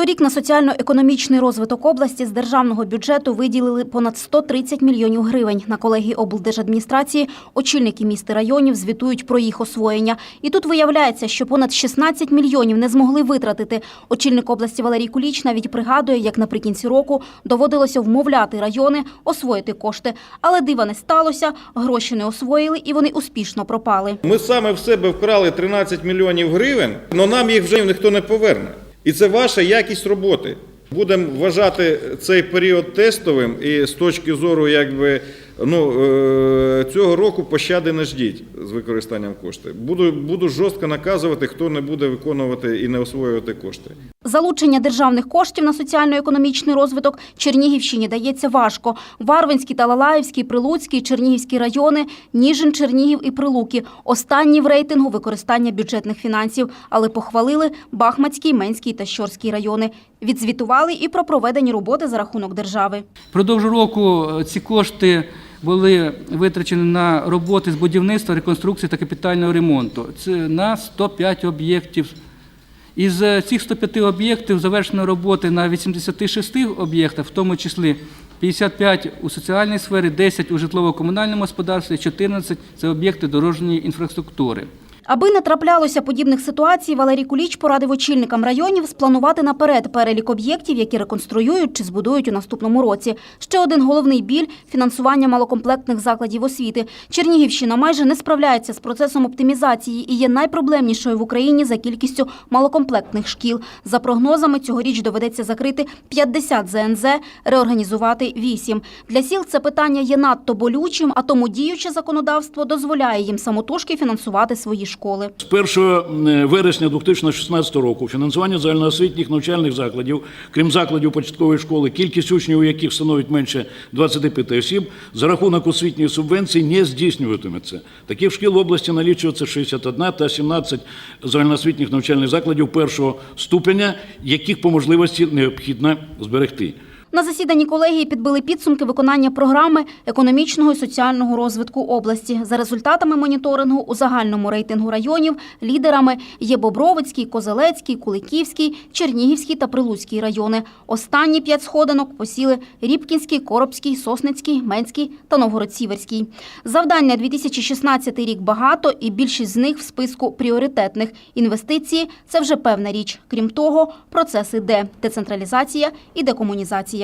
Торік на соціально-економічний розвиток області з державного бюджету виділили понад 130 мільйонів гривень. На колегії облдержадміністрації очільники міст і районів звітують про їх освоєння. І тут виявляється, що понад 16 мільйонів не змогли витратити. Очільник області Валерій Куліч навіть пригадує, як наприкінці року доводилося вмовляти райони освоїти кошти. Але дива не сталося, гроші не освоїли і вони успішно пропали. Ми саме в себе вкрали 13 мільйонів гривень, але нам їх вже ніхто не поверне. І це ваша якість роботи. Будемо вважати цей період тестовим і з точки зору якби, ну, е, цього року пощади не ждіть з використанням коштів. Буду, буду жорстко наказувати, хто не буде виконувати і не освоювати кошти. Залучення державних коштів на соціально-економічний розвиток Чернігівщині дається важко. Варвинський, Талалаївський, Прилуцький, Чернігівські райони, Ніжин, Чернігів і Прилуки. Останні в рейтингу використання бюджетних фінансів, але похвалили Бахмацький, Менський та Щорський райони. Відзвітували і про проведені роботи за рахунок держави. Впродовж року е, ці кошти були витрачені на роботи з будівництва, реконструкції та капітального ремонту. Це на 105 об'єктів. Із е, цих 105 об'єктів завершено роботи на 86 об'єктах, в тому числі 55 у соціальній сфері, 10 у житлово-комунальному господарстві, 14 – це об'єкти дорожньої інфраструктури. Аби не траплялося подібних ситуацій, Валерій Куліч порадив очільникам районів спланувати наперед перелік об'єктів, які реконструюють чи збудують у наступному році. Ще один головний біль – фінансування малокомплектних закладів освіти. Чернігівщина майже не справляється з процесом оптимізації і є найпроблемнішою в Україні за кількістю малокомплектних шкіл. За прогнозами, цьогоріч доведеться закрити 50 ЗНЗ, реорганізувати 8. Для сіл це питання є надто болючим, а тому діюче законодавство дозволяє їм самотужки фінансувати свої школи. З 1 вересня 2016 року фінансування загальноосвітніх навчальних закладів, крім закладів початкової школи, кількість учнів, у яких становить менше 25 осіб, за рахунок освітньої субвенції не здійснюватиметься. Таких шкіл в області налічується 61 та 17 загальноосвітніх навчальних закладів першого ступеня, яких по можливості необхідно зберегти. На засіданні колегії підбили підсумки виконання програми економічного і соціального розвитку області. За результатами моніторингу у загальному рейтингу районів лідерами є Бобровицький, Козелецький, Куликівський, Чернігівський та Прилуцький райони. Останні п'ять сходинок посіли Рібкінський, Коробський, Сосницький, Менський та Новгород-Сіверський. Завдань на 2016 рік багато, і більшість з них в списку пріоритетних. Інвестиції це вже певна річ. Крім того, процес іде – децентралізація і декомунізація.